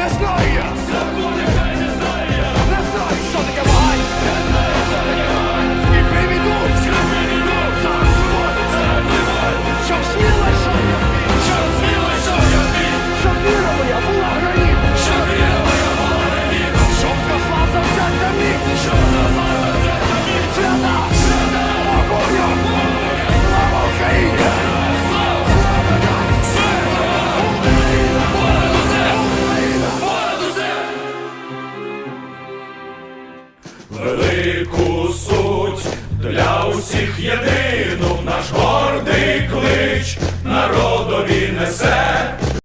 не знає! Велику суть для усіх єдину